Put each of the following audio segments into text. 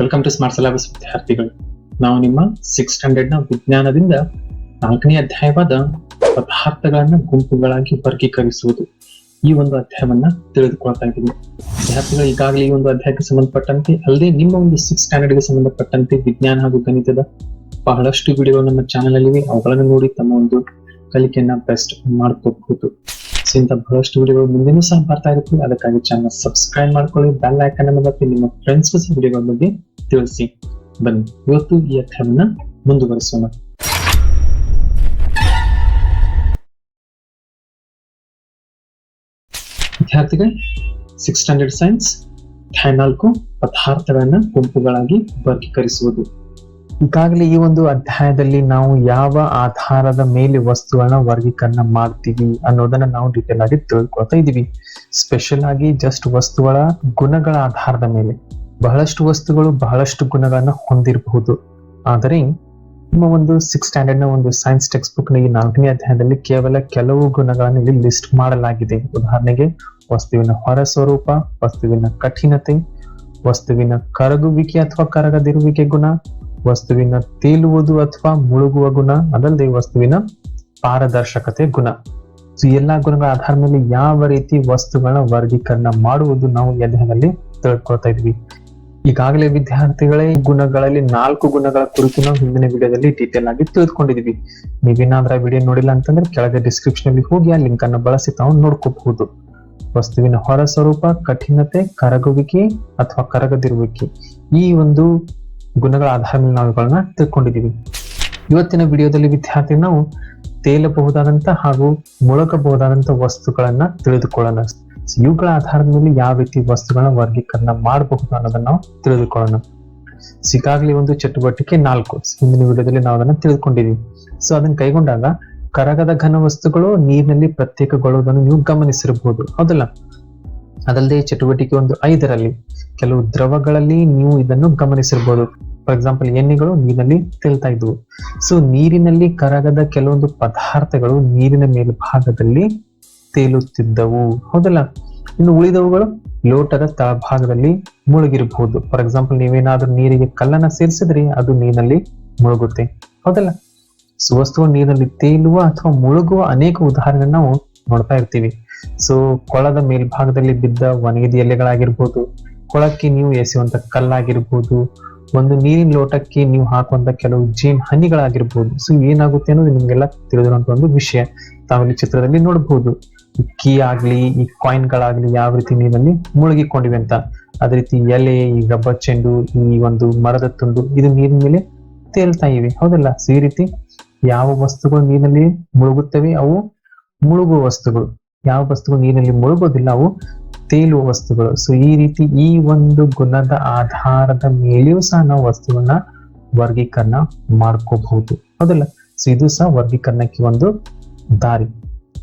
Welcome to smart syllabus ವಿದ್ಯಾರ್ಥಿಗಳು. ನಾವು ನಿಮ್ಮ ಸಿಕ್ಸ್ ಸ್ಟ್ಯಾಂಡರ್ಡ್ನ ವಿಜ್ಞಾನದಿಂದ ನಾಲ್ಕನೇ ಅಧ್ಯಾಯವಾದ ಪದಾರ್ಥಗಳನ್ನ ಗುಂಪುಗಳಾಗಿ ವರ್ಗೀಕರಿಸುವುದು ಈ ಒಂದು ಅಧ್ಯಾಯವನ್ನ ತಿಳಿದುಕೊಳ್ತಾ ಇದ್ದೀವಿ ವಿದ್ಯಾರ್ಥಿಗಳು, ಈಗಾಗಲೇ ಈ ಒಂದು ಅಧ್ಯಾಯಕ್ಕೆ ಸಂಬಂಧಪಟ್ಟಂತೆ, ಅಲ್ಲದೆ ನಿಮ್ಮ ಒಂದು ಸಿಕ್ಸ್ ಸ್ಟ್ಯಾಂಡರ್ಡ್ಗೆ ಸಂಬಂಧಪಟ್ಟಂತೆ ವಿಜ್ಞಾನ ಹಾಗೂ ಗಣಿತದ ಬಹಳಷ್ಟು ವಿಡಿಯೋ ನಮ್ಮ ಚಾನೆಲ್ ಅಲ್ಲಿ ಅವುಗಳನ್ನು ನೋಡಿ ತಮ್ಮ ಒಂದು ಕಲಿಕೆಯನ್ನ ಬೆಸ್ಟ್ ಮಾಡ್ಕೋಬಹುದು ಇಂಥ ಬಹಳಷ್ಟು ವಿಡಿಯೋಗಳು ಮುಂದೆನೂ ಸಹ ಬರ್ತಾ ಇರುತ್ತೆ ಅದಕ್ಕಾಗಿ ಚಾನಲ್ ಸಬ್ಸ್ಕ್ರೈಬ್ ಮಾಡ್ಕೊಳ್ಳಿ ಬೆಲ್ ಐಕನ್ ಅನ್ನು ನಿಮ್ಮ ಫ್ರೆಂಡ್ಸ್ ವಿಡಿಯೋಗಳ ಬಗ್ಗೆ ತಿಳಿಸಿ. ಬನ್ನಿ, ಇವತ್ತು ಈ ಅಕ್ಷರವನ್ನ ಮುಂದುವರಿಸೋಣ. ವಿದ್ಯಾರ್ಥಿಗಳೇ ಸಿಕ್ಸ್ ಸ್ಟ್ಯಾಂಡರ್ಡ್ ಸೈನ್ಸ್ ಥ್ಯಾನಾಲ್ಕು ನಾಲ್ಕು ಪದಾರ್ಥಗಳನ್ನ ಗುಂಪುಗಳಾಗಿ ವರ್ಗೀಕರಿಸುವುದು. ಈಗಾಗಲೇ ಈ ಒಂದು ಅಧ್ಯಾಯದಲ್ಲಿ ನಾವು ಯಾವ ಆಧಾರದ ಮೇಲೆ ವಸ್ತುಗಳನ್ನ ವರ್ಗೀಕರಣ ಮಾಡ್ತೀವಿ ಅನ್ನೋದನ್ನ ನಾವು ಡೀಟೇಲ್ ಆಗಿ ತಿಳ್ಕೊಳ್ತಾ ಇದೀವಿ ಸ್ಪೆಷಲ್ ಆಗಿ ಜಸ್ಟ್ ವಸ್ತುಗಳ ಗುಣಗಳ ಆಧಾರದ ಮೇಲೆ. ಬಹಳಷ್ಟು ವಸ್ತುಗಳು ಬಹಳಷ್ಟು ಗುಣಗಳನ್ನ ಹೊಂದಿರಬಹುದು. ಆದರೆ, ನಿಮ್ಮ ಒಂದು ಸಿಕ್ಸ್ ಸ್ಟ್ಯಾಂಡರ್ಡ್ನ ಒಂದು ಸೈನ್ಸ್ ಟೆಕ್ಸ್ಟ್ ಬುಕ್ನ ಈ ನಾಲ್ಕನೇ ಅಧ್ಯಾಯದಲ್ಲಿ ಕೇವಲ ಕೆಲವು ಗುಣಗಳನ್ನು ಇಲ್ಲಿ ಲಿಸ್ಟ್ ಮಾಡಲಾಗಿದೆ. ಉದಾಹರಣೆಗೆ, ವಸ್ತುವಿನ ಹೊರ ಸ್ವರೂಪ, ವಸ್ತುವಿನ ಕಠಿಣತೆ, ವಸ್ತುವಿನ ಕರಗುವಿಕೆ ಅಥವಾ ಕರಗದಿರುವಿಕೆ ಗುಣ, ವಸ್ತುವಿನ ತೇಲುವುದು ಅಥವಾ ಮುಳುಗುವ ಗುಣ, ಅದಲ್ಲದೆ ವಸ್ತುವಿನ ಪಾರದರ್ಶಕತೆ ಗುಣ. ಸೊ ಎಲ್ಲಾ ಗುಣಗಳ ಆಧಾರದ ಯಾವ ರೀತಿ ವಸ್ತುಗಳ ವರ್ಗೀಕರಣ ಮಾಡುವುದು ನಾವು ಈ ಅಧ್ಯಯನದಲ್ಲಿ ತಿಳ್ಕೊಳ್ತಾ ಇದ್ವಿ. ಈಗಾಗಲೇ ವಿದ್ಯಾರ್ಥಿಗಳೇ ಗುಣಗಳಲ್ಲಿ ನಾಲ್ಕು ಗುಣಗಳ ಕುರಿತು ನಾವು ಹಿಂದಿನ ವಿಡಿಯೋದಲ್ಲಿ ಡೀಟೇಲ್ ಆಗಿ ತಿಳಿದುಕೊಂಡಿದ್ವಿ ನೀವೇನಾದ್ರೂ ವಿಡಿಯೋ ನೋಡಿಲ್ಲ ಅಂತಂದ್ರೆ ಕೆಳಗೆ ಡಿಸ್ಕ್ರಿಪ್ಷನ್ ಅಲ್ಲಿ ಹೋಗಿ ಆ ಲಿಂಕ್ ಅನ್ನು ಬಳಸಿ ತಾವು ನೋಡ್ಕೋಬಹುದು. ವಸ್ತುವಿನ ಹೊರ ಸ್ವರೂಪ, ಕಠಿಣತೆ, ಕರಗುವಿಕೆ ಅಥವಾ ಕರಗದಿರುವಿಕೆ ಈ ಒಂದು ಗುಣಗಳ ಆಧಾರದ ಮೇಲೆ ನಾವು ಇವುಗಳನ್ನ ತಿಳ್ಕೊಂಡಿದ್ದೀವಿ. ಇವತ್ತಿನ ವಿಡಿಯೋದಲ್ಲಿ ವಿದ್ಯಾರ್ಥಿ ನಾವು ತೇಲಬಹುದಾದಂತ ಹಾಗೂ ಮುಳುಗಬಹುದಾದಂತ ವಸ್ತುಗಳನ್ನ ತಿಳಿದುಕೊಳ್ಳೋಣ. ಇವುಗಳ ಆಧಾರದ ಮೇಲೆ ಯಾವ ರೀತಿ ವಸ್ತುಗಳನ್ನ ವರ್ಗೀಕರಣ ಮಾಡಬಹುದು ಅನ್ನೋದನ್ನ ನಾವು ತಿಳಿದುಕೊಳ್ಳೋಣ. ಈಗಾಗಲೇ ಒಂದು ಚಟುವಟಿಕೆ ನಾಲ್ಕು. ಹಿಂದಿನ ವಿಡಿಯೋದಲ್ಲಿ ನಾವು ಅದನ್ನ ತಿಳಿದುಕೊಂಡಿದ್ದೀವಿ ಸೊ ಅದನ್ನ ಕೈಗೊಂಡಾಗ ಕರಗದ ಘನ ವಸ್ತುಗಳು ನೀರಿನಲ್ಲಿ ಪ್ರತ್ಯೇಕಗೊಳ್ಳುವುದನ್ನು ನೀವು ಗಮನಿಸಿರಬಹುದು. ಹೌದಲ್ಲ? ಅದಲ್ಲದೆ ಚಟುವಟಿಕೆ ಒಂದು ಐದರಲ್ಲಿ ಕೆಲವು ದ್ರವಗಳಲ್ಲಿ ನೀವು ಇದನ್ನು ಗಮನಿಸಿರಬಹುದು. ಫಾರ್ ಎಕ್ಸಾಂಪಲ್ ಎಣ್ಣೆಗಳು ನೀರಿನಲ್ಲಿ ತೇಲ್ತಾ ಇದ್ವು. ಸೊ ನೀರಿನಲ್ಲಿ ಕರಗದ ಕೆಲವೊಂದು ಪದಾರ್ಥಗಳು ನೀರಿನ ಮೇಲ್ಭಾಗದಲ್ಲಿ ತೇಲುತ್ತಿದ್ದವು. ಹೌದಲ್ಲ? ಇನ್ನು ಉಳಿದವುಗಳು ಲೋಟದ ತಳಭಾಗದಲ್ಲಿ ಮುಳುಗಿರಬಹುದು. ಫಾರ್ ಎಕ್ಸಾಂಪಲ್ ನೀವೇನಾದ್ರೂ ನೀರಿಗೆ ಕಲ್ಲನ್ನ ಸೇರಿಸಿದ್ರೆ ಅದು ನೀರಿನಲ್ಲಿ ಮುಳುಗುತ್ತೆ. ಹೌದಲ್ಲ? ಸೊ ವಸ್ತುವ ನೀರಿನಲ್ಲಿ ತೇಲುವ ಅಥವಾ ಮುಳುಗುವ ಅನೇಕ ಉದಾಹರಣೆಗಳನ್ನ ನಾವು ನೋಡ್ತಾ ಇರ್ತೀವಿ. ಸೊ ಕೊಳದ ಮೇಲ್ಭಾಗದಲ್ಲಿ ಬಿದ್ದ ಒಣಗಿದ ಎಲೆಗಳಾಗಿರ್ಬೋದು, ಕೊಳಕ್ಕೆ ನೀವು ಎಸೆಯುವಂತ ಕಲ್ಲಾಗಿರ್ಬೋದು, ಒಂದು ನೀರಿನ ಲೋಟಕ್ಕೆ ನೀವು ಹಾಕುವಂತ ಕೆಲವು ಜೇನ್ ಹನಿಗಳಾಗಿರ್ಬೋದು. ಸೊ ಏನಾಗುತ್ತೆ ಅನ್ನೋದು ನಿಮ್ಗೆಲ್ಲ ತಿಳಿದಿರುವಂತ ಒಂದು ವಿಷಯ ತಾವಿಲ್ಲಿ ಚಿತ್ರದಲ್ಲಿ ನೋಡಬಹುದು ಕೀ ಆಗ್ಲಿ, ಈ ಕಾಯಿನ್ ಗಳಾಗ್ಲಿ ಯಾವ ರೀತಿ ನೀರಲ್ಲಿ ಮುಳುಗಿಕೊಂಡಿವೆ ಅಂತ. ಅದೇ ರೀತಿ ಎಲೆ, ಈ ರಬ್ಬರ್ ಚೆಂಡು, ಈ ಒಂದು ಮರದ ತುಂಡು, ಇದು ನೀರಿನ ಮೇಲೆ ತೇಲ್ತಾ ಇವೆ. ಹೌದಲ್ಲ? ಈ ರೀತಿ ಯಾವ ವಸ್ತುಗಳು ನೀರಿನಲ್ಲಿ ಮುಳುಗುತ್ತವೆ, ಅವು ಮುಳುಗುವ ವಸ್ತುಗಳು. ಯಾವ ವಸ್ತುಗಳು ನೀರಿನಲ್ಲಿ ಮುಳುಗೋದಿಲ್ಲ ಅವು ತೇಲುವ ವಸ್ತುಗಳು. ಸೊ ಈ ರೀತಿ ಈ ಒಂದು ಗುಣದ ಆಧಾರದ ಮೇಲೆಯೂ ಸಹ ನಾವು ವಸ್ತುವನ್ನ ವರ್ಗೀಕರಣ ಮಾಡ್ಕೋಬಹುದು. ಹೌದಲ್ಲ? ಸೊ ಇದು ಸಹ ವರ್ಗೀಕರಣಕ್ಕೆ ಒಂದು ದಾರಿ.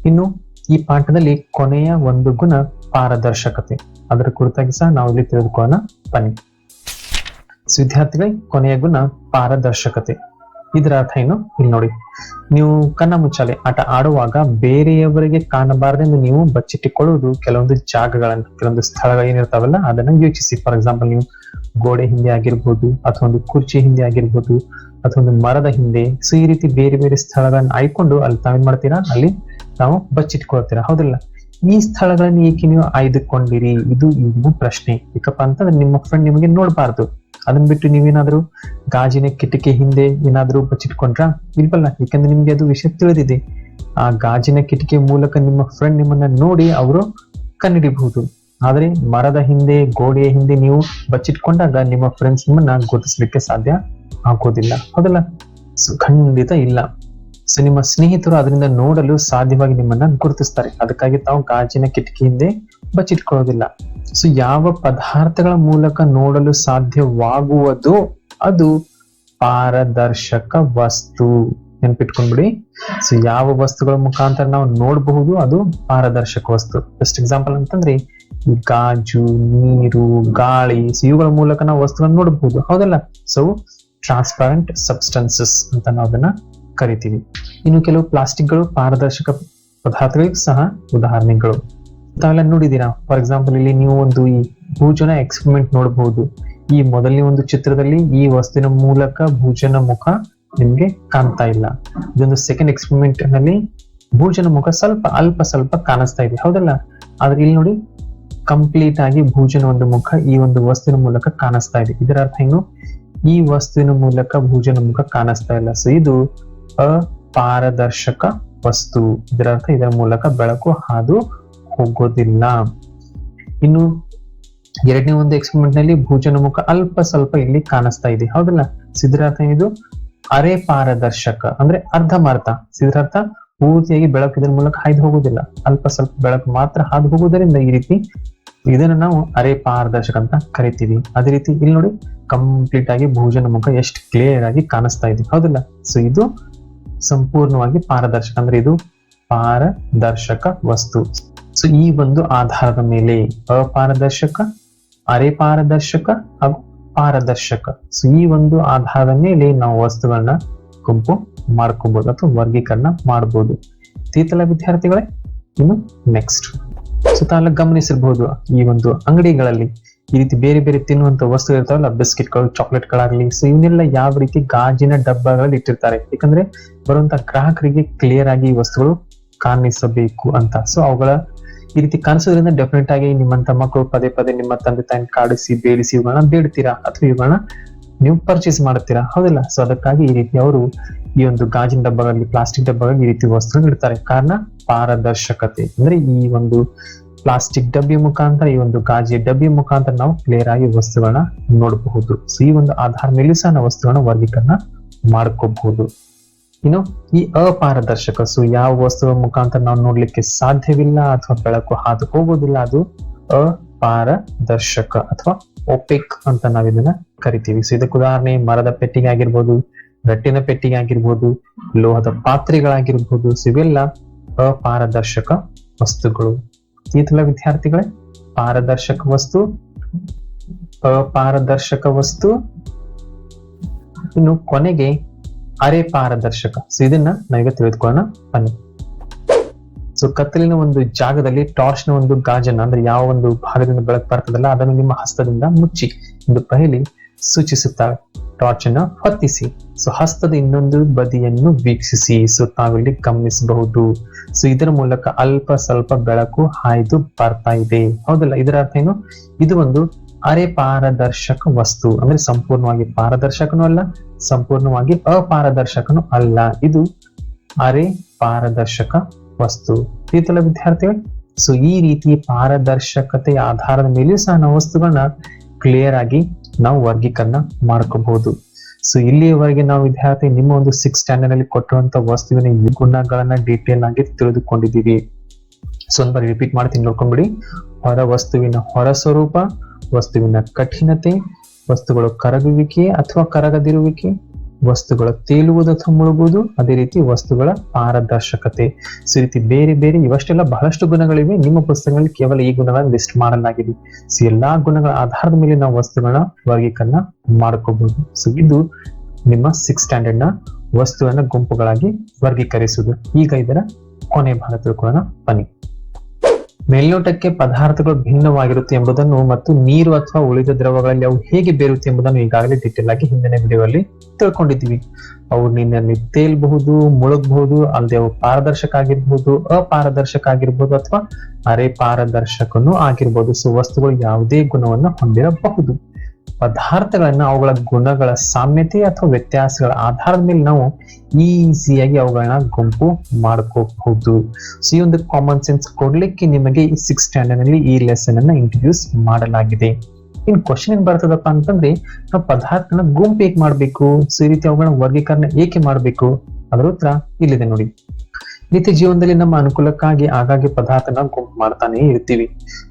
ಇನ್ನು ಈ ಪಾಠದಲ್ಲಿ ಕೊನೆಯ ಒಂದು ಗುಣ ಪಾರದರ್ಶಕತೆ. ಅದರ ಕುರಿತಾಗಿ ಸಹ ನಾವು ಇಲ್ಲಿ ತಿಳಿದುಕೊಳ್ಳೋಣ. ಬನ್ನಿ. ವಿದ್ಯಾರ್ಥಿಗಳ, ಕೊನೆಯ ಗುಣ ಪಾರದರ್ಶಕತೆ. ಇದರ ಅರ್ಥ ಏನು? ಇಲ್ಲಿ ನೋಡಿ. ನೀವು ಕಣ್ಣ ಮುಚ್ಚಾಲೆ ಆಟ ಆಡುವಾಗ ಬೇರೆಯವರಿಗೆ ಕಾಣಬಾರದೆಂದು ನೀವು ಬಚ್ಚಿಟ್ಟುಕೊಳ್ಳುವುದು ಕೆಲವೊಂದು ಜಾಗಗಳನ್ನು, ಕೆಲವೊಂದು ಸ್ಥಳಗಳು ಏನಿರ್ತಾವಲ್ಲ, ಅದನ್ನ ಯೋಚಿಸಿ ಫಾರ್ ಎಕ್ಸಾಂಪಲ್ ನೀವು ಗೋಡೆ ಹಿಂದೆ ಆಗಿರ್ಬೋದು, ಅಥವಾ ಒಂದು ಕುರ್ಚಿ ಹಿಂದೆ ಆಗಿರ್ಬೋದು, ಅಥವಾ ಒಂದು ಮರದ ಹಿಂದೆ. ಸೊ, ಈ ರೀತಿ ಬೇರೆ ಬೇರೆ ಸ್ಥಳಗಳನ್ನು ಆಯ್ಕೊಂಡು ಅಲ್ಲಿ ತಾವೇನ್ ಮಾಡ್ತೀರಾ? ಅಲ್ಲಿ ನಾವು ಬಚ್ಚಿಟ್ಕೊಳ್ತೀರಾ? ಹೌದಿಲ್ಲ? ಈ ಸ್ಥಳಗಳನ್ನ ಏಕೆ ನೀವು ಆಯ್ದುಕೊಂಡಿರಿ? ಇದು ಈಗಿನ ಪ್ರಶ್ನೆ. ಯಾಕಪ್ಪ ಅಂತ ನಿಮ್ಮ ಫ್ರೆಂಡ್ ನಿಮಗೆ ನೋಡ್ಬಾರ್ದು. ಅದನ್ನ ಬಿಟ್ಟು ನೀವೇನಾದ್ರೂ ಗಾಜಿನ ಕಿಟಕಿ ಹಿಂದೆ ಏನಾದ್ರೂ ಬಚ್ಚಿಟ್ಕೊಂಡ್ರ? ಇಲ್ವಲ್ಲ? ಯಾಕಂದ್ರೆ ನಿಮ್ಗೆ ಅದು ವಿಷಯ ತಿಳಿದಿದೆ. ಆ ಗಾಜಿನ ಕಿಟಕಿ ಮೂಲಕ ನಿಮ್ಮ ಫ್ರೆಂಡ್ ನಿಮ್ಮನ್ನ ನೋಡಿ ಅವರು ಕಣ್ಣಿಡಿಬಹುದು. ಆದ್ರೆ ಮರದ ಹಿಂದೆ, ಗೋಡೆಯ ಹಿಂದೆ ನೀವು ಬಚ್ಚಿಟ್ಕೊಂಡಾಗ ನಿಮ್ಮ ಫ್ರೆಂಡ್ಸ್ ನಿಮ್ಮನ್ನ ಗುರುತಿಸ್ಲಿಕ್ಕೆ ಸಾಧ್ಯ ಆಗೋದಿಲ್ಲ. ಹೌದಲ್ಲ? ಖಂಡಿತ ಇಲ್ಲ. ಸೊ ನಿಮ್ಮ ಸ್ನೇಹಿತರು ಅದರಿಂದ ನೋಡಲು ಸಾಧ್ಯವಾಗಿ ನಿಮ್ಮನ್ನ ಗುರುತಿಸ್ತಾರೆ. ಅದಕ್ಕಾಗಿ ತಾವು ಗಾಜಿನ ಕಿಟಕಿ ಹಿಂದೆ ಬಚ್ಚಿಟ್ಕೊಳ್ಳೋದಿಲ್ಲ. ಸೊ ಯಾವ ಪದಾರ್ಥಗಳ ಮೂಲಕ ನೋಡಲು ಸಾಧ್ಯವಾಗುವುದು ಅದು ಪಾರದರ್ಶಕ ವಸ್ತು. ನೆನ್ಪಿಟ್ಕೊಂಡ್ಬಿಡಿ. ಸೊ ಯಾವ ವಸ್ತುಗಳ ಮುಖಾಂತರ ನಾವು ನೋಡಬಹುದು ಅದು ಪಾರದರ್ಶಕ ವಸ್ತು. ಬೆಸ್ಟ್ ಎಕ್ಸಾಂಪಲ್ ಅಂತಂದ್ರೆ ಗಾಜು, ನೀರು, ಗಾಳಿ ಇವುಗಳ ಮೂಲಕ ನಾವು ವಸ್ತುಗಳನ್ನು ನೋಡಬಹುದು. ಹೌದಲ್ಲ? ಸೊ ಟ್ರಾನ್ಸ್ಪರೆಂಟ್ ಸಬ್ಸ್ಟೆನ್ಸಸ್ ಅಂತ ನಾವು ಅದನ್ನ ಕರಿತೀವಿ. ಇನ್ನು ಕೆಲವು ಪ್ಲಾಸ್ಟಿಕ್ಗಳು ಪಾರದರ್ಶಕ ಪದಾರ್ಥಗಳಿಗೂ ಸಹ ಉದಾಹರಣೆಗಳು. ತಾವೆಲ್ಲ ನೋಡಿದ್ದೀರಾ? ಫಾರ್ ಎಕ್ಸಾಂಪಲ್ ಇಲ್ಲಿ ನೀವು ಒಂದು ಈ ಭೂಜನ ಎಕ್ಸ್ಪೆರಿಮೆಂಟ್ ನೋಡಬಹುದು ಈ ಮೊದಲನೇ ಒಂದು ಚಿತ್ರದಲ್ಲಿ ಈ ವಸ್ತುವಿನ ಮೂಲಕ ಭೂಜನ ಮುಖ ನಿಮ್ಗೆ ಕಾಣ್ತಾ ಇಲ್ಲ. ಇದೊಂದು ಸೆಕೆಂಡ್ ಎಕ್ಸ್ಪೆರಿಮೆಂಟ್ನಲ್ಲಿ ಭೂಜನ ಮುಖ ಸ್ವಲ್ಪ ಅಲ್ಪ ಸ್ವಲ್ಪ ಕಾಣಿಸ್ತಾ ಇದೆ. ಹೌದಲ್ಲ? ಆದ್ರೆ ಇಲ್ಲಿ ನೋಡಿ ಕಂಪ್ಲೀಟ್ ಆಗಿ ಭೂಜನ ಒಂದು ಮುಖ ಈ ಒಂದು ವಸ್ತುವಿನ ಮೂಲಕ ಕಾಣಿಸ್ತಾ ಇದೆ. ಇದರ ಅರ್ಥ ಏನು? ಈ ವಸ್ತುವಿನ ಮೂಲಕ ಭೂಜನ ಮುಖ ಕಾಣಿಸ್ತಾ ಇಲ್ಲ. ಸೊ ಇದು ಅಪಾರದರ್ಶಕ ವಸ್ತು. ಇದರ ಅರ್ಥ ಇದರ ಮೂಲಕ ಬೆಳಕು ಹಾದು ಹೋಗೋದಿಲ್ಲ. ಇನ್ನು ಎರಡನೇ ಒಂದು ಎಕ್ಸ್ಪರಿಮೆಂಟ್ನಲ್ಲಿ ಭೂಜನ ಮುಖ ಅಲ್ಪ ಸ್ವಲ್ಪ ಇಲ್ಲಿ ಕಾಣಿಸ್ತಾ ಇದೆ. ಹೌದಲ್ಲ? ಸಿದ್ಧಾರ್ಥ ಇದು ಅರೆ ಪಾರದರ್ಶಕ ಅಂದ್ರೆ ಅರ್ಧಮರ್ಧ ಸಿದ್ಧಾರ್ಥ ಪೂರ್ತಿಯಾಗಿ ಬೆಳಕು ಇದರ ಮೂಲಕ ಹಾಯ್ದು ಹೋಗುದಿಲ್ಲ ಅಲ್ಪ ಸ್ವಲ್ಪ ಬೆಳಕು ಮಾತ್ರ ಹಾದು ಹೋಗುವುದರಿಂದ ಈ ರೀತಿ ಇದನ್ನ ನಾವು ಅರೆ ಪಾರದರ್ಶಕ ಅಂತ ಕರಿತೀವಿ. ಅದೇ ರೀತಿ ಇಲ್ಲಿ ನೋಡಿ, ಕಂಪ್ಲೀಟ್ ಆಗಿ ಭೂಜನ ಮುಖ ಎಷ್ಟು ಕ್ಲಿಯರ್ ಆಗಿ ಕಾಣಿಸ್ತಾ ಇದೆ. ಹೌದಲ್ಲ? ಸೊ ಇದು ಸಂಪೂರ್ಣವಾಗಿ ಪಾರದರ್ಶಕ ಅಂದ್ರೆ ಇದು ಪಾರದರ್ಶಕ ವಸ್ತು. ಸೊ ಈ ಒಂದು ಆಧಾರದ ಮೇಲೆ ಅಪಾರದರ್ಶಕ ಅರೆ ಪಾರದರ್ಶಕ ಹಾಗೂ ಪಾರದರ್ಶಕ. ಸೊ ಈ ಒಂದು ಆಧಾರದ ಮೇಲೆ ನಾವು ವಸ್ತುಗಳನ್ನ ಗುಂಪು ಮಾಡ್ಕೋಬಹುದು ಅಥವಾ ವರ್ಗೀಕರಣ ಮಾಡಬಹುದು ತೀತಲ ವಿದ್ಯಾರ್ಥಿಗಳೇ, ಇನ್ನು ನೆಕ್ಸ್ಟ್ ಸೊ ತಾಲ ಗಮನಿಸಿರ್ಬಹುದು ಈ ಒಂದು ಅಂಗಡಿಗಳಲ್ಲಿ ಈ ರೀತಿ ಬೇರೆ ಬೇರೆ ತಿನ್ನುವಂತ ವಸ್ತು ಇರ್ತಾವಲ್ಲ, ಬಿಸ್ಕೆಟ್ಗಳು, ಚಾಕ್ಲೇಟ್ಗಳಾಗಲಿ ಸೊ ಇವನ್ನೆಲ್ಲ ಯಾವ ರೀತಿ ಗಾಜಿನ ಡಬ್ಬಗಳಲ್ಲಿ ಇಟ್ಟಿರ್ತಾರೆ. ಯಾಕಂದ್ರೆ ಬರುವಂತ ಗ್ರಾಹಕರಿಗೆ ಕ್ಲಿಯರ್ ಆಗಿ ಈ ವಸ್ತುಗಳು ಕಾಣಿಸಬೇಕು ಅಂತ. ಸೊ ಅವುಗಳ ಈ ರೀತಿ ಕಾಣಿಸೋದ್ರಿಂದ ಡೆಫಿನೆಟ್ ಆಗಿ ನಿಮ್ಮಂತ ಮಕ್ಕಳು ಪದೇ ಪದೇ ನಿಮ್ಮ ತಂದೆ ತಾಯಿ ಕಾಡಿಸಿ, ಬೇಡಿಸಿ ಇವುಗಳನ್ನ ಬೇಡ್ತೀರಾ? ಅಥವಾ ಇವುಗಳನ್ನ ನೀವು ಪರ್ಚೇಸ್ ಮಾಡುತ್ತೀರಾ? ಹೌದಿಲ್ಲ? ಸೊ ಅದಕ್ಕಾಗಿ ಈ ರೀತಿ ಅವರು ಈ ಒಂದು ಗಾಜಿನ ಡಬ್ಬಗಳಲ್ಲಿ ಪ್ಲಾಸ್ಟಿಕ್ ಡಬ್ಬಗಳಲ್ಲಿ ಈ ರೀತಿ ವಸ್ತುಗಳು ಇಡ್ತಾರೆ. ಕಾರಣ ಪಾರದರ್ಶಕತೆ. ಅಂದ್ರೆ ಈ ಒಂದು ಪ್ಲಾಸ್ಟಿಕ್ ಡಬ್ಬಿ ಮುಖಾಂತರ ಈ ಒಂದು ಗಾಜಿಯ ಡಬ್ಬಿ ಮುಖಾಂತರ ನಾವು ಕ್ಲಿಯರ್ ಆಗಿ ವಸ್ತುಗಳನ್ನ ನೋಡಬಹುದು. ಸೊ ಈ ಒಂದು ಆಧಾರ ಮೇಲೆ ಸಹ ನಾವು ವಸ್ತುಗಳನ್ನ ವರ್ಗೀಕರಣ ಮಾಡ್ಕೋಬಹುದು. ಇನ್ನು ಈ ಅಪಾರದರ್ಶಕ ಸೊ ಯಾವ ವಸ್ತುಗಳ ಮುಖಾಂತರ ನಾವು ನೋಡ್ಲಿಕ್ಕೆ ಸಾಧ್ಯವಿಲ್ಲ ಅಥವಾ ಬೆಳಕು ಹಾದು ಹೋಗೋದಿಲ್ಲ, ಅದು ಅಪಾರದರ್ಶಕ ಅಥವಾ ಒಪೆಕ್ ಅಂತ ನಾವು ಇದನ್ನ ಕರಿತೀವಿ. ಸೊ ಇದಕ್ಕೆ ಉದಾಹರಣೆ, ಮರದ ಪೆಟ್ಟಿಗೆ ಆಗಿರ್ಬೋದು, ರಟ್ಟಿನ ಪೆಟ್ಟಿಗೆ ಆಗಿರ್ಬೋದು, ಲೋಹದ ಪಾತ್ರೆಗಳಾಗಿರ್ಬೋದು ಸೊ ಅಪಾರದರ್ಶಕ ವಸ್ತುಗಳು. ಈತಲ ವಿದ್ಯಾರ್ಥಿಗಳೇ, ಪಾರದರ್ಶಕ ವಸ್ತು ಅಪಾರದರ್ಶಕ ವಸ್ತು, ಇನ್ನು ಕೊನೆಗೆ ಅರೆ ಪಾರದರ್ಶಕ. ಸೊ ಇದನ್ನ ನಾವೀಗ ತಿಳಿದುಕೊಳ್ಳೋಣ. ಬನ್ನಿ. ಸೊ ಕತ್ತಲಿನ ಒಂದು ಜಾಗದಲ್ಲಿ ಟಾರ್ಚ್ನ ಒಂದು ಗಾಜನ್ನ, ಅಂದ್ರೆ ಯಾವ ಒಂದು ಭಾಗದಿಂದ ಬೆಳಕು ಬರ್ತದಲ್ಲ, ಅದನ್ನು ನಿಮ್ಮ ಹಸ್ತದಿಂದ ಮುಚ್ಚಿ ಎಂದು ಪಹಲಿ ಸೂಚಿಸುತ್ತಾಳೆ ಟಾರ್ಚ್ ಅನ್ನು ಹೊತ್ತಿಸಿ. ಸೊ ಹಸ್ತದ ಇನ್ನೊಂದು ಬದಿಯನ್ನು ವೀಕ್ಷಿಸಿ. ಸೊ ತಾವಿಲ್ಲಿ ಗಮನಿಸಬಹುದು. ಸೊ ಇದರ ಮೂಲಕ ಅಲ್ಪ ಸ್ವಲ್ಪ ಬೆಳಕು ಹಾಯ್ದು ಬರ್ತಾ ಇದೆ. ಹೌದಲ್ಲ? ಇದರ ಅರ್ಥ ಏನು? ಇದು ಒಂದು ಅರೆ ಪಾರದರ್ಶಕ ವಸ್ತು. ಅಂದ್ರೆ ಸಂಪೂರ್ಣವಾಗಿ ಪಾರದರ್ಶಕನು ಅಲ್ಲ, ಸಂಪೂರ್ಣವಾಗಿ ಅಪಾರದರ್ಶಕನು ಅಲ್ಲ. ಇದು ಅರೆ ಪಾರದರ್ಶಕ ವಸ್ತು. ಈತಲ ವಿದ್ಯಾರ್ಥಿಗಳು, ಸೊ ಈ ರೀತಿ ಪಾರದರ್ಶಕತೆಯ ಆಧಾರದ ಮೇಲೆಯೂ ಸಹ ನಾವು ವಸ್ತುಗಳನ್ನ ಕ್ಲಿಯರ್ ಆಗಿ ನಾವು ವರ್ಗೀಕರಣ ಮಾಡ್ಕೋಬಹುದು. ಸೊ ಇಲ್ಲಿಯವರೆಗೆ ನಾವು ವಿದ್ಯಾರ್ಥಿ ನಿಮ್ಮ ಒಂದು ಸಿಕ್ಸ್ ಸ್ಟ್ಯಾಂಡರ್ಡ್ ಅಲ್ಲಿ ಕೊಟ್ಟಿರುವಂತ ವಸ್ತುವಿನ ಗುಣಗಳನ್ನ ಡೀಟೇಲ್ ಆಗಿ ತಿಳಿದುಕೊಂಡಿದ್ದೀವಿ. ಸೊ ಒಂದು ರಿಪೀಟ್ ಮಾಡ್ತೀನಿ ನೋಡ್ಕೊಂಡ್ಬಿಡಿ ಹೊರ ವಸ್ತುವಿನ ಹೊರ ಸ್ವರೂಪ, ವಸ್ತುವಿನ ಕಠಿಣತೆ, ವಸ್ತುಗಳು ಕರಗುವಿಕೆ ಅಥವಾ ಕರಗದಿರುವಿಕೆ ವಸ್ತುಗಳ ತೇಲುವುದು ಅಥವಾ ಮುಳುಗುವುದು, ಅದೇ ರೀತಿ ವಸ್ತುಗಳ ಪಾರದರ್ಶಕತೆ. ಸೊ ರೀತಿ ಬೇರೆ ಬೇರೆ ಇವಷ್ಟೆಲ್ಲ ಬಹಳಷ್ಟು ಗುಣಗಳಿವೆ. ನಿಮ್ಮ ಪುಸ್ತಕಗಳಲ್ಲಿ ಕೇವಲ ಈ ಗುಣಗಳನ್ನ ಲಿಸ್ಟ್ ಮಾಡಲಾಗಿದೆ. ಸೊ, ಎಲ್ಲಾ ಗುಣಗಳ ಆಧಾರದ ಮೇಲೆ ನಾವು ವಸ್ತುಗಳನ್ನ ವರ್ಗೀಕರಣ ಮಾಡ್ಕೋಬಹುದು ಸೊ, ಇದು ನಿಮ್ಮ ಸಿಕ್ಸ್ ಸ್ಟ್ಯಾಂಡರ್ಡ್ನ ವಸ್ತುವನ್ನ ಗುಂಪುಗಳಾಗಿ ವರ್ಗೀಕರಿಸುವುದು. ಈಗ ಇದರ ಕೊನೆ ಭಾಗ ತಿಳ್ಕೊಳ್ಳೋಣ ಬನ್ನಿ. ಮೇಲ್ನೋಟಕ್ಕೆ ಪದಾರ್ಥಗಳು ಭಿನ್ನವಾಗಿರುತ್ತೆ ಎಂಬುದನ್ನು ಮತ್ತು ನೀರು ಅಥವಾ ಉಳಿದ ದ್ರವಗಳಲ್ಲಿ ಅವು ಹೇಗೆ ಬೇರುತ್ತೆ ಎಂಬುದನ್ನು ಈಗಾಗಲೇ ಡಿಟೇಲ್ ಆಗಿ ಹಿಂದಿನ ವಿಡಿಯೋಲ್ಲಿ ತಿಳ್ಕೊಂಡಿದ್ದೀವಿ. ಅವು ನಿನ್ನಲ್ಲಿ ತೇಲ್ಬಹುದು ಮುಳುಗಬಹುದು, ಅಲ್ಲದೆ ಅವು ಪಾರದರ್ಶಕ ಆಗಿರ್ಬಹುದು, ಅಪಾರದರ್ಶಕ ಆಗಿರ್ಬೋದು ಅಥವಾ ಅರೆ ಪಾರದರ್ಶಕನೂ ಆಗಿರ್ಬೋದು. ಸೊ, ವಸ್ತುಗಳು ಯಾವುದೇ ಗುಣವನ್ನು ಹೊಂದಿರಬಹುದು. ಪದಾರ್ಥಗಳನ್ನ ಅವುಗಳ ಗುಣಗಳ ಸಾಮ್ಯತೆ ಅಥವಾ ವ್ಯತ್ಯಾಸಗಳ ಆಧಾರದ ಮೇಲೆ ನಾವು ಈಸಿಯಾಗಿ ಅವುಗಳನ್ನ ಗುಂಪು ಮಾಡ್ಕೋಬಹುದು. ಸೊ ಈ ಒಂದು ಕಾಮನ್ ಸೆನ್ಸ್ ಕೊಡ್ಲಿಕ್ಕೆ ನಿಮಗೆ ಸಿಕ್ಸ್ ಸ್ಟ್ಯಾಂಡರ್ಡ್ನಲ್ಲಿ ಈ ಲೆಸನ್ ಅನ್ನ ಇಂಟ್ರೊಡ್ಯೂಸ್ ಮಾಡಲಾಗಿದೆ. ಇನ್ ಕ್ವಶನ್ ಏನ್ ಬರ್ತದಪ್ಪ ಅಂತಂದ್ರೆ, ನಾವು ಪದಾರ್ಥನ ಗುಂಪು ಏಕೆ ಮಾಡ್ಬೇಕು? ಸೊ ಈ ರೀತಿ ಅವುಗಳನ್ನ ವರ್ಗೀಕರಣ ಏಕೆ ಮಾಡ್ಬೇಕು? ಅದರ ಉತ್ತರ ಇಲ್ಲಿದೆ ನೋಡಿ. ನಿತ್ಯ ಜೀವನದಲ್ಲಿ ನಮ್ಮ ಅನುಕೂಲಕ್ಕಾಗಿ ಆಗಾಗ್ಗೆ ಪದಾರ್ಥನ ಗುಂಪು ಮಾಡ್ತಾನೆ ಇರ್ತೀವಿ.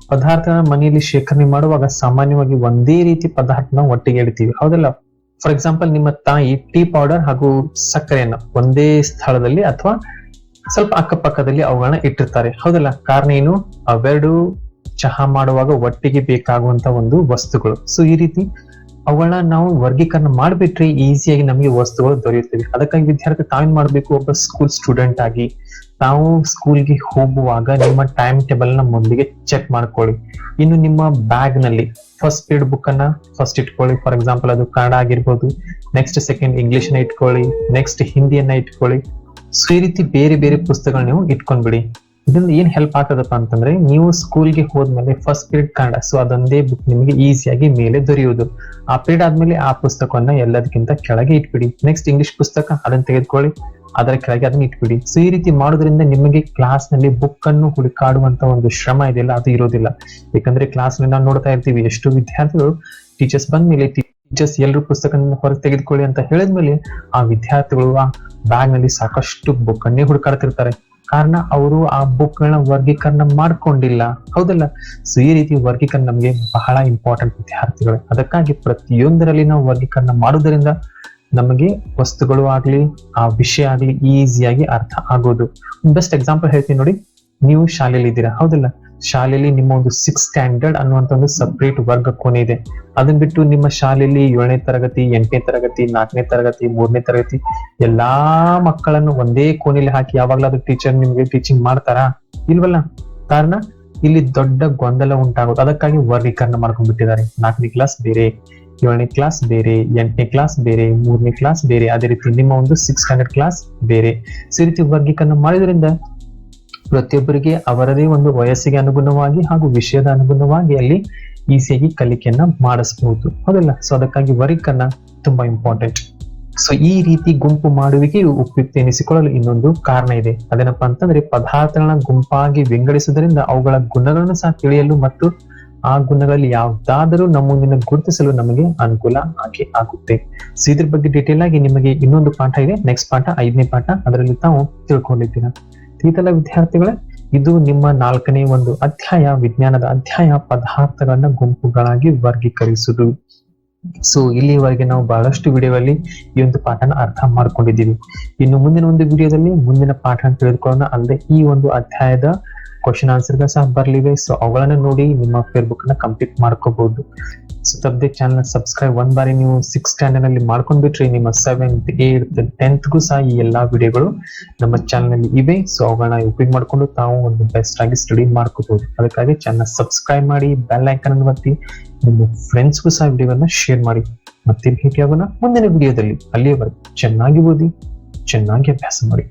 ಪದಾರ್ಥನ ಮನೆಯಲ್ಲಿ ಶೇಖರಣೆ ಮಾಡುವಾಗ ಸಾಮಾನ್ಯವಾಗಿ ಒಂದೇ ರೀತಿ ಪದಾರ್ಥನ ಒಟ್ಟಿಗೆ ಇಡ್ತೀವಿ. ಹೌದಲ್ಲ? ಫಾರ್ ಎಕ್ಸಾಂಪಲ್ ನಿಮ್ಮ ತಾಯಿ ಟೀ ಪೌಡರ್ ಹಾಗೂ ಸಕ್ಕರೆಯನ್ನ ಒಂದೇ ಸ್ಥಳದಲ್ಲಿ ಅಥವಾ ಸ್ವಲ್ಪ ಅಕ್ಕಪಕ್ಕದಲ್ಲಿ ಅವುಗಳನ್ನ ಇಟ್ಟಿರ್ತಾರೆ. ಹೌದಲ್ಲ? ಕಾರಣ ಏನು? ಅವೆರಡು ಚಹಾ ಮಾಡುವಾಗ ಒಟ್ಟಿಗೆ ಬೇಕಾಗುವಂತ ಒಂದು ವಸ್ತುಗಳು. ಸೊ ಈ ರೀತಿ ಅವುಗಳನ್ನ ನಾವು ವರ್ಗೀಕರಣ ಮಾಡಿಬಿಟ್ರೆ ಈಸಿಯಾಗಿ ನಮಗೆ ವಸ್ತುಗಳು ದೊರೆಯುತ್ತವೆ. ಅದಕ್ಕಾಗಿ ವಿದ್ಯಾರ್ಥಿ ತಾವೇನ್ ಮಾಡಬೇಕು, ಒಬ್ಬ ಸ್ಕೂಲ್ ಸ್ಟೂಡೆಂಟ್ ಆಗಿ. ತಾವು ಸ್ಕೂಲ್ಗೆ ಹೋಗುವಾಗ ನಿಮ್ಮ ಟೈಮ್ ಟೇಬಲ್ನ ಮುಂದಿಗೆ ಚೆಕ್ ಮಾಡ್ಕೊಳ್ಳಿ. ಇನ್ನು ನಿಮ್ಮ ಬ್ಯಾಗ್ನಲ್ಲಿ ಫಸ್ಟ್ ಪೀರಿಯಡ್ ಬುಕ್ ಅನ್ನ ಫಸ್ಟ್ ಇಟ್ಕೊಳ್ಳಿ. ಫಾರ್ ಎಕ್ಸಾಂಪಲ್ ಅದು ಕನ್ನಡ ಆಗಿರ್ಬೋದು. ನೆಕ್ಸ್ಟ್ ಸೆಕೆಂಡ್ ಇಂಗ್ಲಿಷ್ನ ಇಟ್ಕೊಳ್ಳಿ. ನೆಕ್ಸ್ಟ್ ಹಿಂದಿಯನ್ನ ಇಟ್ಕೊಳ್ಳಿ. ಸೊ, ಈ ರೀತಿ ಬೇರೆ ಬೇರೆ ಪುಸ್ತಕಗಳು ನೀವು ಇಟ್ಕೊಂಡ್ಬಿಡಿ. ಇದರಿಂದ ಏನ್ ಹೆಲ್ಪ್ ಆಗ್ತದಪ್ಪ ಅಂತಂದ್ರೆ, ನೀವು ಸ್ಕೂಲ್ಗೆ ಹೋದ್ಮೇಲೆ ಫಸ್ಟ್ ಪೀರಿಯಡ್ ಕನ್ನಡ ಸೊ ಅದೊಂದೇ ಬುಕ್ ನಿಮಗೆ ಈಸಿಯಾಗಿ ಮೇಲೆ ದೊರೆಯುವುದು. ಆ ಪೀರಿಯಡ್ ಆದ್ಮೇಲೆ ಆ ಪುಸ್ತಕವನ್ನ ಎಲ್ಲದಕ್ಕಿಂತ ಕೆಳಗೆ ಇಟ್ಬಿಡಿ. ನೆಕ್ಸ್ಟ್ ಇಂಗ್ಲಿಷ್ ಪುಸ್ತಕ, ಅದನ್ನ ತೆಗೆದುಕೊಳ್ಳಿ. ಅದರ ಕೆಳಗೆ ಅದನ್ನ ಇಟ್ಬಿಡಿ. ಸೊ ಈ ರೀತಿ ಮಾಡೋದ್ರಿಂದ ನಿಮಗೆ ಕ್ಲಾಸ್ನಲ್ಲಿ ಬುಕ್ ಅನ್ನು ಹುಡುಕಾಡುವಂತ ಒಂದು ಶ್ರಮ ಇದೆಯಲ್ಲ, ಅದು ಇರೋದಿಲ್ಲ. ಯಾಕಂದ್ರೆ ಕ್ಲಾಸ್ನಲ್ಲಿ ನಾವು ನೋಡ್ತಾ ಇರ್ತೀವಿ, ಎಷ್ಟು ವಿದ್ಯಾರ್ಥಿಗಳು ಟೀಚರ್ಸ್ ಬಂದ್ಮೇಲೆ ಟೀಚರ್ಸ್ ಎಲ್ಲರೂ ಪುಸ್ತಕ ಹೊರಗೆ ತೆಗೆದುಕೊಳ್ಳಿ ಅಂತ ಹೇಳಿದ್ಮೇಲೆ ಆ ವಿದ್ಯಾರ್ಥಿಗಳು ಆ ಬ್ಯಾಗ್ನಲ್ಲಿ ಸಾಕಷ್ಟು ಬುಕ್ ಅನ್ನೇ ಹುಡುಕಾಡ್ತಿರ್ತಾರೆ. ಕಾರಣ ಅವರು ಆ ಬುಕ್ ಗಳನ್ನ ವರ್ಗೀಕರಣ ಮಾಡ್ಕೊಂಡಿಲ್ಲ. ಹೌದಲ್ಲ? ಸೊ ಈ ರೀತಿ ವರ್ಗೀಕರಣ ನಮಗೆ ಬಹಳ ಇಂಪಾರ್ಟೆಂಟ್ ವಿದ್ಯಾರ್ಥಿಗಳು. ಅದಕ್ಕಾಗಿ ಪ್ರತಿಯೊಂದರಲ್ಲಿ ನಾವು ವರ್ಗೀಕರಣ ಮಾಡುವುದರಿಂದ ನಮಗೆ ವಸ್ತುಗಳು ಆಗ್ಲಿ, ಆ ವಿಷಯ ಆಗ್ಲಿ ಈಸಿಯಾಗಿ ಅರ್ಥ ಆಗೋದು. ಬೆಸ್ಟ್ ಎಕ್ಸಾಂಪಲ್ ಹೇಳ್ತೀನಿ ನೋಡಿ. ನೀವು ಶಾಲೆಯಲ್ಲಿ ಇದ್ದೀರಾ? ಹೌದಿಲ್ಲ? ಶಾಲೆಯಲ್ಲಿ ನಿಮ್ಮ ಒಂದು ಸಿಕ್ಸ್ ಸ್ಟ್ಯಾಂಡರ್ಡ್ ಅನ್ನುವಂತ ಒಂದು ಸಪ್ರೇಟ್ ವರ್ಗ ಕೋಣೆ ಇದೆ. ಅದನ್ನ ಬಿಟ್ಟು ನಿಮ್ಮ ಶಾಲೆಯಲ್ಲಿ ಏಳನೇ ತರಗತಿ, ಎಂಟನೇ ತರಗತಿ, ನಾಲ್ಕನೇ ತರಗತಿ, ಮೂರನೇ ತರಗತಿ ಎಲ್ಲಾ ಮಕ್ಕಳನ್ನು ಒಂದೇ ಕೋಣೆಯಲ್ಲಿ ಹಾಕಿ ಯಾವಾಗ್ಲಾದ್ರೂ ಟೀಚರ್ ನಿಮಗೆ ಟೀಚಿಂಗ್ ಮಾಡ್ತಾರಾ? ಇಲ್ವಲ್ಲ? ಕಾರಣ ಇಲ್ಲಿ ದೊಡ್ಡ ಗೊಂದಲ ಉಂಟಾಗೋದು. ಅದಕ್ಕಾಗಿ ವರ್ಗೀಕರಣ ಮಾಡ್ಕೊಂಡ್ಬಿಟ್ಟಿದ್ದಾರೆ. ನಾಲ್ಕನೇ ಕ್ಲಾಸ್ ಬೇರೆ. ಏಳನೇ ಕ್ಲಾಸ್ ಬೇರೆ, ಎಂಟನೇ ಕ್ಲಾಸ್ ಬೇರೆ, ಮೂರನೇ ಕ್ಲಾಸ್ ಬೇರೆ. ಅದೇ ರೀತಿ ನಿಮ್ಮ ಒಂದು ಸಿಕ್ಸ್ ಸ್ಟ್ಯಾಂಡರ್ಡ್ ಕ್ಲಾಸ್ ಬೇರೆ. ಸೊ ಈ ರೀತಿ ವರ್ಗೀಕರಣ ಮಾಡಿದ್ರಿಂದ ಪ್ರತಿಯೊಬ್ಬರಿಗೆ ಅವರದೇ ಒಂದು ವಯಸ್ಸಿಗೆ ಅನುಗುಣವಾಗಿ ಹಾಗೂ ವಿಷಯದ ಅನುಗುಣವಾಗಿ ಅಲ್ಲಿ ಈಸಿಯಾಗಿ ಕಲಿಕೆಯನ್ನ ಮಾಡಿಸಬಹುದು ಹೌದಲ್ಲ? ಸೊ ಅದಕ್ಕಾಗಿ ವರ್ಗೀಕರಣ ತುಂಬಾ ಇಂಪಾರ್ಟೆಂಟ್ ಸೊ ಈ ರೀತಿ ಗುಂಪು ಮಾಡುವಿಕೆಯು ಉಪಯುಕ್ತ ಎನಿಸಿಕೊಳ್ಳಲು ಇನ್ನೊಂದು ಕಾರಣ ಇದೆ. ಅದೇನಪ್ಪಾ ಅಂತಂದ್ರೆ ಪದಾರ್ಥಗಳನ್ನ ಗುಂಪಾಗಿ ವಿಂಗಡಿಸುವುದರಿಂದ ಅವುಗಳ ಗುಣಗಳನ್ನು ಸಹ ತಿಳಿಯಲು ಮತ್ತು ಆ ಗುಣಗಳಲ್ಲಿ ಯಾವ್ದಾದರೂ ನಮ್ಮ ಮುಂದಿನ ಗುರುತಿಸಲು ನಮಗೆ ಅನುಕೂಲ ಆಗಿ ಆಗುತ್ತೆ. ಸೊ ಇದ್ರ ಬಗ್ಗೆ ಡೀಟೇಲ್ ಆಗಿ ನಿಮಗೆ ಇನ್ನೊಂದು ಪಾಠ ಇದೆ. ನೆಕ್ಸ್ಟ್ ಪಾಠ, ಐದನೇ ಪಾಠ. ಅದರಲ್ಲಿ ತಾವು ತಿಳ್ಕೊಂಡಿದ್ದೀರಾ. ಈತಲ ವಿದ್ಯಾರ್ಥಿಗಳೇ, ಇದು ನಿಮ್ಮ ನಾಲ್ಕನೇ ಒಂದು ಅಧ್ಯಾಯ, ವಿಜ್ಞಾನದ ಅಧ್ಯಾಯ ಪದಾರ್ಥಗಳನ್ನ ಗುಂಪುಗಳಾಗಿ ವರ್ಗೀಕರಿಸುವುದು ಸೊ ಇಲ್ಲಿವರೆಗೆ ನಾವು ಬಹಳಷ್ಟು ವಿಡಿಯೋಗಳಲ್ಲಿ ಈ ಒಂದು ಪಾಠನ ಅರ್ಥ ಮಾಡ್ಕೊಂಡಿದ್ದೀವಿ. ಇನ್ನು ಮುಂದಿನ ಒಂದು ವಿಡಿಯೋದಲ್ಲಿ ಮುಂದಿನ ಪಾಠ ತಿಳಿದುಕೊಳ್ಳೋಣ. ಅಲ್ಲದೆ ಈ ಒಂದು ಅಧ್ಯಾಯದ ಕ್ವಶನ್ ಆನ್ಸರ್ ಸಹ ಬರಲಿವೆ. ಸೊ ಅವುಗಳನ್ನ ನೋಡಿ ನಿಮ್ಮ ಫೇಸ್ಬುಕ್ನ ಕಂಪ್ಲೀಟ್ ಮಾಡ್ಕೋಬಹುದು ಸೊ ತಪ್ಪದೆ ಚಾನಲ್ ಸಬ್ಸ್ಕ್ರೈಬ್ ಒಂದ್ ಬಾರಿ ನೀವು ಸಿಕ್ಸ್ ಸ್ಟ್ಯಾಂಡರ್ಡ್ ಅಲ್ಲಿ ಮಾಡ್ಕೊಂಡ್ಬಿಟ್ರೆ ನಿಮ್ಮ ಸೆವೆಂತ್ ಏರ್ ಟೆಂತ್ ಗು ಸಹ ಈ ಎಲ್ಲಾ ವಿಡಿಯೋಗಳು ನಮ್ಮ ಚಾನಲ್ ಅಲ್ಲಿ ಇವೆ. ಸೊ ಅವುಗಳನ್ನ ಉಪಯೋಗ ಮಾಡ್ಕೊಂಡು ತಾವು ಒಂದು ಬೆಸ್ಟ್ ಆಗಿ ಸ್ಟಡಿ ಮಾಡ್ಕೋಬಹುದು ಅದಕ್ಕಾಗಿ ಚಾನಲ್ ಸಬ್ಸ್ಕ್ರೈಬ್ ಮಾಡಿ ಬೆಲ್ ಐಕನ್ ಅನ್ನು ಒತ್ತಿ, ನಿಮ್ಮ ಫ್ರೆಂಡ್ಸ್ಗೂ ಸಹ ವಿಡಿಯೋನ ಶೇರ್ ಮಾಡಿ. ಮತ್ತೆ ಭೇಟಿಯಾಗೋಣ ಮುಂದಿನ ವಿಡಿಯೋದಲ್ಲಿ ಅಲ್ಲಿಯವರೆಗೆ ಚೆನ್ನಾಗಿ ಓದಿ, ಚೆನ್ನಾಗಿ ಅಭ್ಯಾಸ ಮಾಡಿ.